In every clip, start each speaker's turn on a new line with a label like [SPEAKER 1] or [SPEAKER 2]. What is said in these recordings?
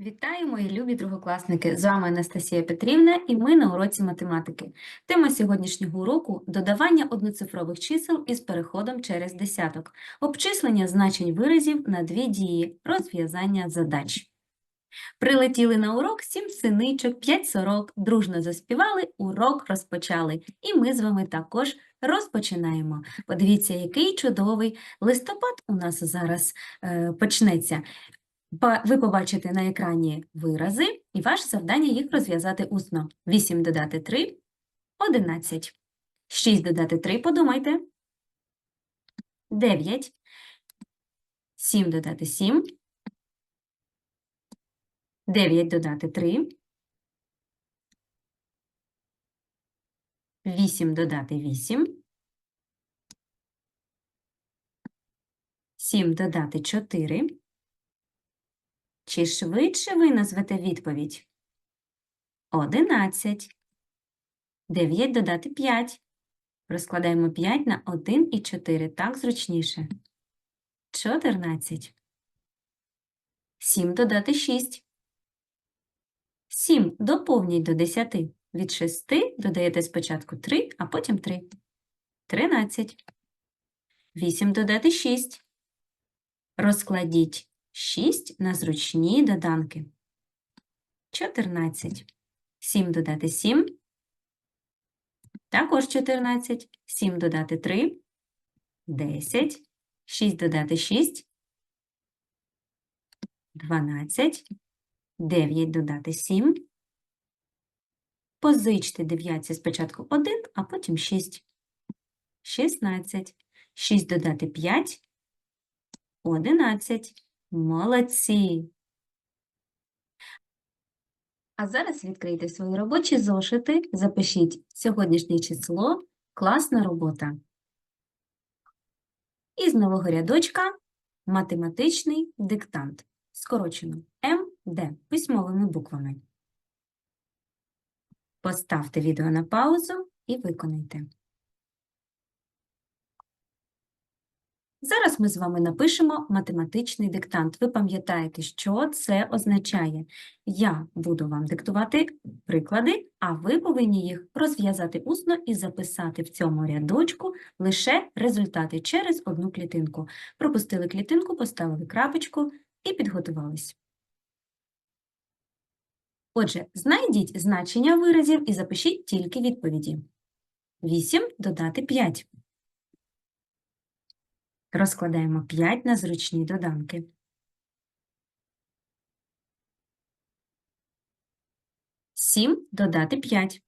[SPEAKER 1] Вітаю, мої любі другокласники! З вами Анастасія Петрівна і ми на уроці математики. Тема сьогоднішнього уроку – додавання одноцифрових чисел із переходом через десяток, обчислення значень виразів на дві дії, розв'язання задач. Прилетіли на урок сім синичок, п'ять сорок, дружно заспівали, урок розпочали. І ми з вами також розпочинаємо. Подивіться, який чудовий листопад у нас зараз е, почнеться. Ви побачите на екрані вирази, і ваше завдання їх розв'язати усно. 8 додати 3 – 11. 6 додати 3 – подумайте. 9. 7 додати 7. 9 додати 3. 8 додати 8. 7 додати 4. Чи швидше ви назвете відповідь? 11. 9 додати 5. Розкладаємо 5 на 1 і 4. Так зручніше. 14. 7 додати 6. 7 доповніть до 10. Від 6 додаєте спочатку 3, а потім 3. 13. 8 додати 6. Розкладіть 6 на зручні доданки. 14. 7 додати 7. Також 14. 7 додати 3. 10. 6 додати 6. 12. 9 додати 7. Позичте дев'ятці спочатку 1, а потім 6. 16. 6 додати 5. 11. Молодці! А зараз відкрийте свої робочі зошити, запишіть сьогоднішнє число, класна робота. І з нового рядочка математичний диктант, скорочено МД письмовими буквами. Поставте відео на паузу і виконайте. Зараз ми з вами напишемо математичний диктант. Ви пам'ятаєте, що це означає. Я буду вам диктувати приклади, а ви повинні їх розв'язати усно і записати в цьому рядочку лише результати через одну клітинку. Пропустили клітинку, поставили крапочку і підготувались. Отже, знайдіть значення виразів і запишіть тільки відповіді. 8 додати 5. Розкладаємо 5 на зручні доданки. Сім додати 5.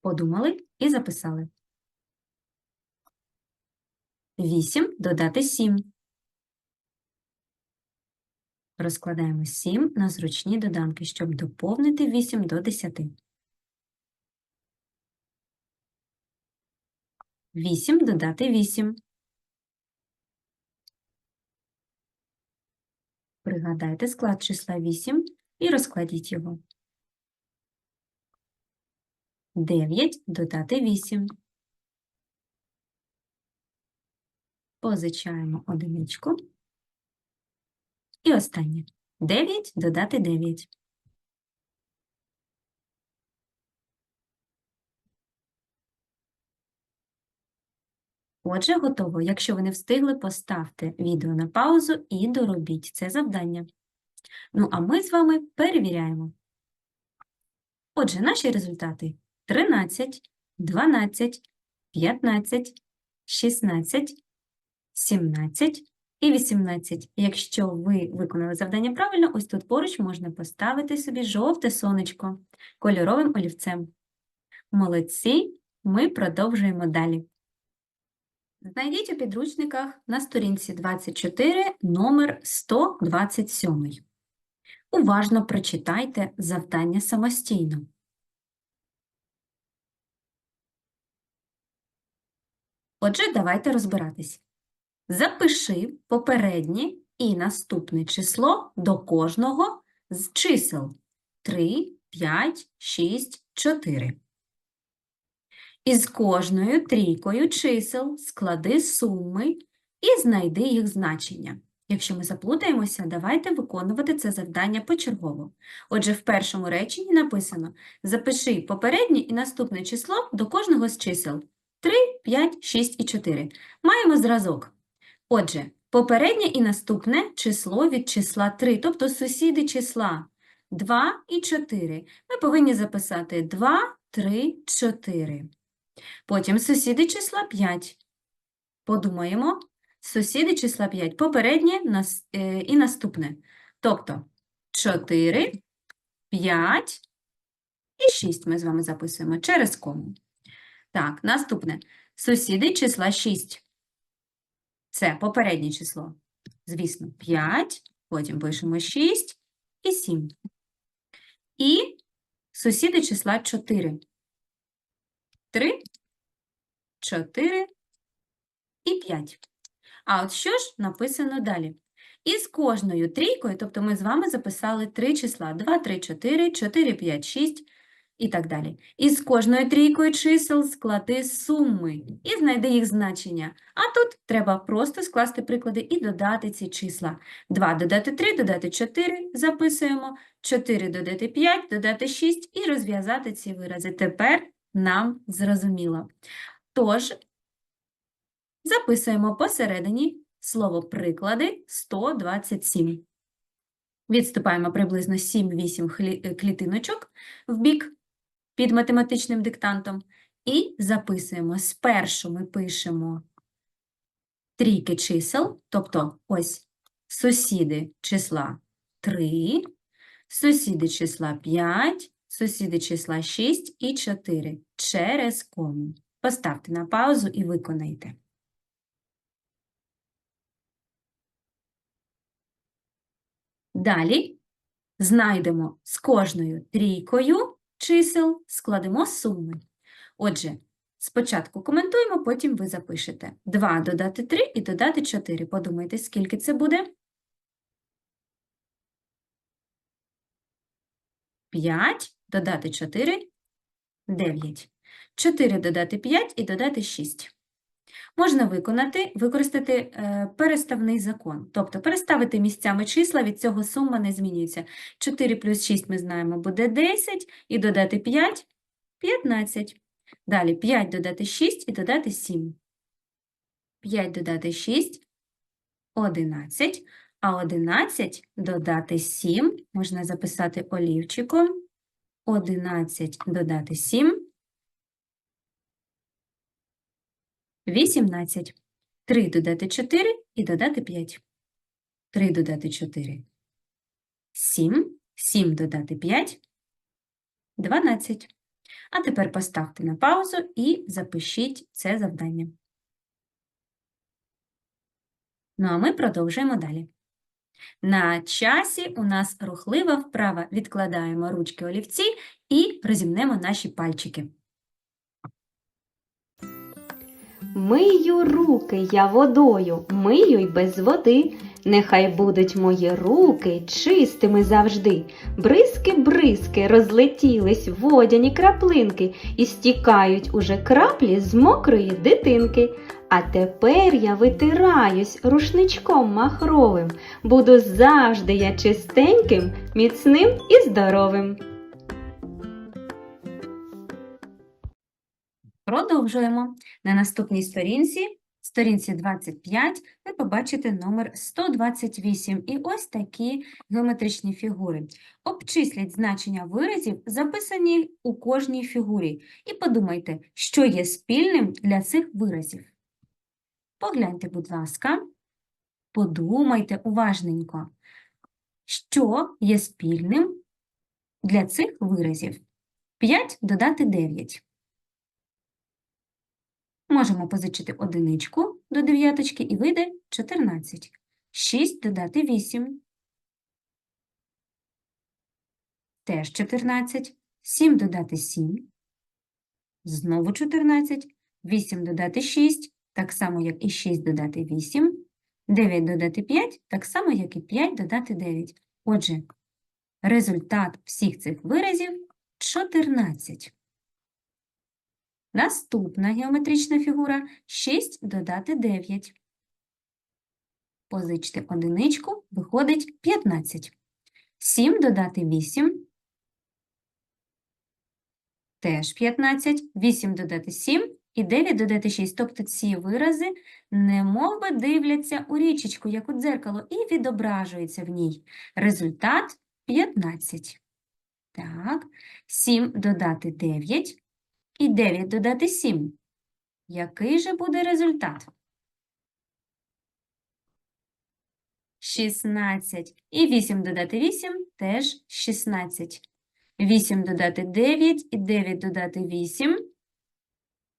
[SPEAKER 1] Подумали і записали. 8 додати 7. Розкладаємо 7 на зручні доданки, щоб доповнити 8 до 10. 8 додати 8. Пригадайте склад числа 8 і розкладіть його. 9 додати 8. Позичаємо одиничку. І останнє. 9 додати 9. Отже, готово. Якщо ви не встигли, поставте відео на паузу і доробіть це завдання. Ну, а ми з вами перевіряємо. Отже, наші результати 13, 12, 15, 16, 17 і 18. Якщо ви виконали завдання правильно, ось тут поруч можна поставити собі жовте сонечко кольоровим олівцем. Молодці, ми продовжуємо далі. Знайдіть у підручниках на сторінці 24 номер 127. Уважно прочитайте завдання самостійно. Отже, давайте розбиратись. Запиши попереднє і наступне число до кожного з чисел 3, 5, 6, 4. Із кожною трійкою чисел склади суми і знайди їх значення. Якщо ми заплутаємося, давайте виконувати це завдання почергово. Отже, в першому реченні написано Запиши попереднє і наступне число до кожного з чисел 3, 5, 6 і 4. Маємо зразок. Отже, попереднє і наступне число від числа 3, тобто сусіди числа 2 і 4. Ми повинні записати 2, 3, 4. Потім сусіди числа 5. Подумаємо. Сусіди числа 5. Попереднє е, і наступне. Тобто 4, 5 і 6 ми з вами записуємо через кому. Так, наступне. Сусіди числа 6. Це попереднє число. Звісно, 5, потім пишемо 6 і 7. І сусіди числа 4. 3, 4 і 5. А от що ж написано далі? Із кожною трійкою, тобто ми з вами записали три числа 2, 3, 4, 4, 5, 6 і так далі. Із кожною трійкою чисел склади суми і знайди їх значення. А тут треба просто скласти приклади і додати ці числа. 2 додати 3, додати 4 записуємо, 4 додати 5, додати 6 і розв'язати ці вирази. Тепер нам зрозуміло. Тож, записуємо посередині слово приклади 127. Відступаємо приблизно 7-8 е, клітиночок в бік під математичним диктантом і записуємо. Спершу ми пишемо трійки чисел, тобто ось сусіди числа 3, сусіди числа 5, сусіди числа 6 і 4 через кому. Поставте на паузу і виконайте. Далі знайдемо з кожною трійкою чисел, складемо суми. Отже, спочатку коментуємо, потім ви запишете. 2 додати 3 і додати 4. Подумайте, скільки це буде? 5 додати 4 – 9. 4 додати 5 і додати 6. Можна виконати, використати е, переставний закон, тобто переставити місцями числа, від цього сума не змінюється. 4 плюс 6 ми знаємо буде 10, і додати 5 – 15. Далі 5 додати 6 і додати 7. 5 додати 6 – 11, а 11 додати 7 можна записати олівчиком. 11 додати 7 – 18. 3 додати 4 і додати 5. 3 додати 4 – 7. 7 додати 5 – 12. А тепер поставте на паузу і запишіть це завдання. Ну, а ми продовжуємо далі. На часі у нас рухлива вправа. Відкладаємо ручки олівці і розімнемо наші пальчики.
[SPEAKER 2] Мию руки я водою, мию й без води. Нехай будуть мої руки чистими завжди. Бризки, бризки розлетілись водяні краплинки і стікають уже краплі з мокрої дитинки. А тепер я витираюсь рушничком махровим. Буду завжди я чистеньким, міцним і здоровим.
[SPEAKER 1] Продовжуємо. На наступній сторінці, сторінці 25, ви побачите номер 128 і ось такі геометричні фігури. Обчисліть значення виразів, записані у кожній фігурі, і подумайте, що є спільним для цих виразів. Погляньте, будь ласка, подумайте уважненько, що є спільним для цих виразів. 5 додати 9. Можемо позичити одиничку до дев'яточки і вийде 14. 6 додати 8. Теж 14. 7 додати 7. Знову 14. 8 додати 6, так само, як і 6 додати 8. 9 додати 5, так само, як і 5 додати 9. Отже, результат всіх цих виразів 14. Наступна геометрична фігура 6 додати 9. Позичте одиничку, виходить 15. 7 додати 8 теж 15, 8 додати 7 і 9 додати 6. Тобто ці вирази немов би дивляться у річечку, як у дзеркало, і відображуються в ній. Результат 15. Так, 7 додати 9 і 9 додати 7. Який же буде результат? 16. І 8 додати 8 теж 16. 8 додати 9 і 9 додати 8.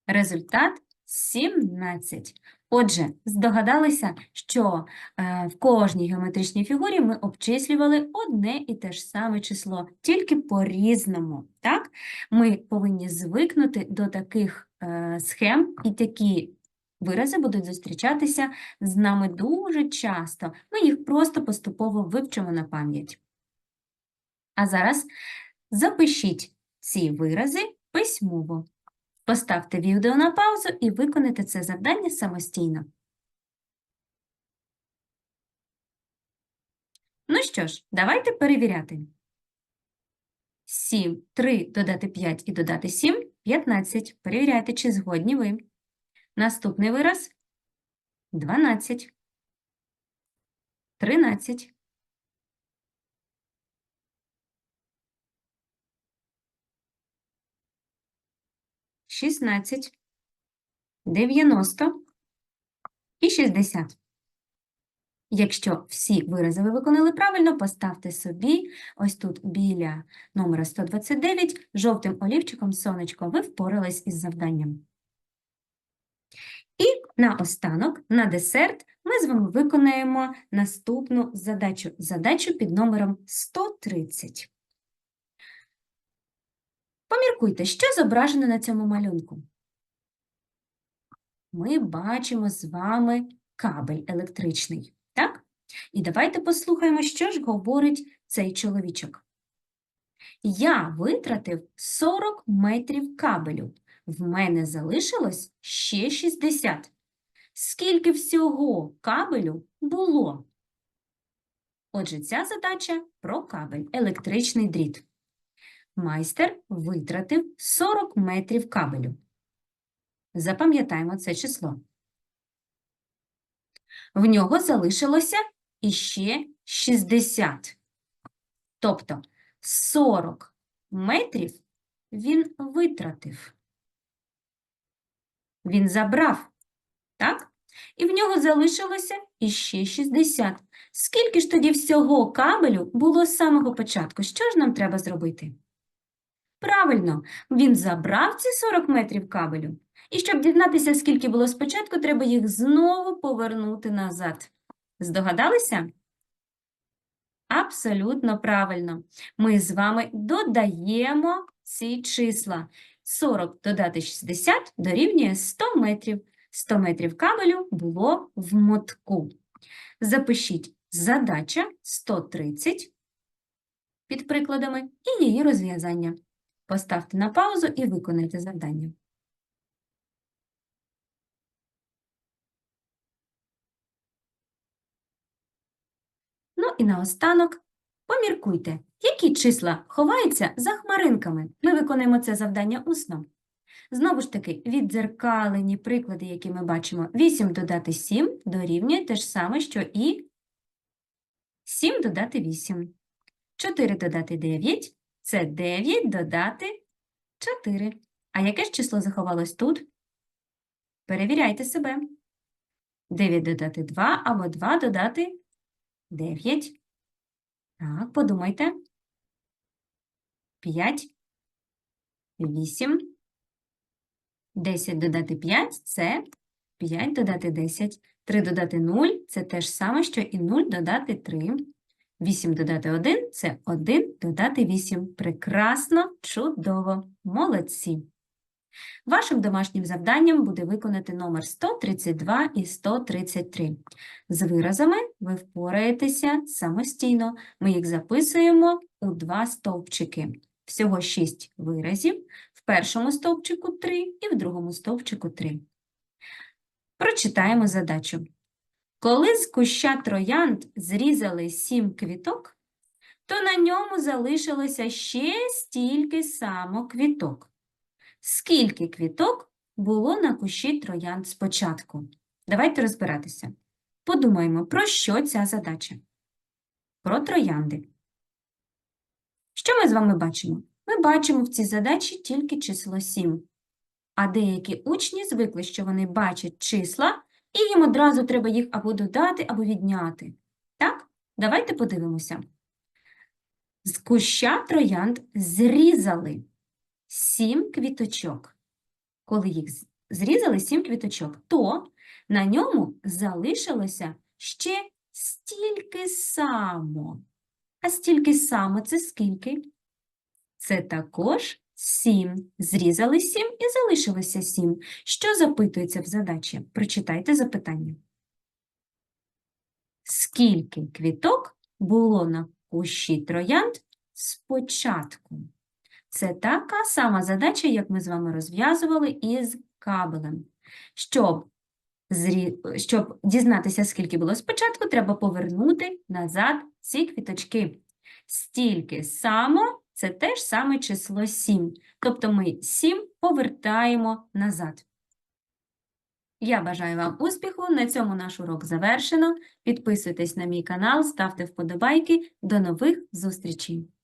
[SPEAKER 1] Результат 17. Отже, здогадалися, що е, в кожній геометричній фігурі ми обчислювали одне і те ж саме число, тільки по-різному. Ми повинні звикнути до таких е, схем, і такі вирази будуть зустрічатися з нами дуже часто. Ми їх просто поступово вивчимо на пам'ять. А зараз запишіть ці вирази письмово. Поставте відео на паузу і виконайте це завдання самостійно. Ну що ж, давайте перевіряти. 7, 3 додати 5 і додати 7 – 15. Перевіряйте, чи згодні ви. Наступний вираз – 12. 13. 16, 90 і 60. Якщо всі вирази ви виконали правильно, поставте собі ось тут біля номера 129 жовтим олівчиком сонечко, ви впорались із завданням. І наостанок, на десерт, ми з вами виконаємо наступну задачу. Задачу під номером 130. Поміркуйте, що зображено на цьому малюнку. Ми бачимо з вами кабель електричний, так? І давайте послухаємо, що ж говорить цей чоловічок. Я витратив 40 метрів кабелю. В мене залишилось ще 60. Скільки всього кабелю було? Отже, ця задача про кабель, електричний дріт. Майстер витратив 40 метрів кабелю. Запам'ятаємо це число. В нього залишилося іще 60. Тобто 40 метрів він витратив. Він забрав, так? І в нього залишилося іще 60. Скільки ж тоді всього кабелю було з самого початку? Що ж нам треба зробити? Правильно, він забрав ці 40 метрів кабелю. І щоб дізнатися, скільки було спочатку, треба їх знову повернути назад. Здогадалися? Абсолютно правильно. Ми з вами додаємо ці числа. 40 додати 60 дорівнює 100 метрів. 100 метрів кабелю було в мотку. Запишіть задача 130 під прикладами і її розв'язання. Поставте на паузу і виконайте завдання. Ну і наостанок поміркуйте, які числа ховаються за хмаринками. Ми виконуємо це завдання усно. Знову ж таки, віддзеркалені приклади, які ми бачимо, 8 додати 7 дорівнює те ж саме, що і 7 додати 8. 4 додати 9 – це 9 додати 4. А яке ж число заховалось тут? Перевіряйте себе. 9 додати 2 або 2 додати 9. Так, подумайте. 5, 8, 10 додати 5 – це 5 додати 10. 3 додати 0 – це те ж саме, що і 0 додати 3. 8 додати 1 – це 1 додати 8. Прекрасно, чудово, молодці. Вашим домашнім завданням буде виконати номер 132 і 133. З виразами ви впораєтеся самостійно. Ми їх записуємо у два стовпчики. Всього 6 виразів. В першому стовпчику 3 і в другому стовпчику 3. Прочитаємо задачу. Коли з куща троянд зрізали сім квіток, то на ньому залишилося ще стільки само квіток. Скільки квіток було на кущі троянд спочатку? Давайте розбиратися. Подумаємо, про що ця задача? Про троянди. Що ми з вами бачимо? Ми бачимо в цій задачі тільки число 7. А деякі учні звикли, що вони бачать числа, і їм одразу треба їх або додати, або відняти. Так? Давайте подивимося. З куща троянд зрізали 7 квіточок. Коли їх зрізали 7 квіточок, то на ньому залишилося ще стільки само. А стільки само це скільки? Це також 7. Зрізали 7 і залишилося 7. Що запитується в задачі? Прочитайте запитання. Скільки квіток було на кущі троянд спочатку? Це така сама задача, як ми з вами розв'язували із кабелем. Щоб, зрі... Щоб дізнатися, скільки було спочатку, треба повернути назад ці квіточки. Стільки само це те ж саме число 7. Тобто ми 7 повертаємо назад. Я бажаю вам успіху. На цьому наш урок завершено. Підписуйтесь на мій канал, ставте вподобайки. До нових зустрічей!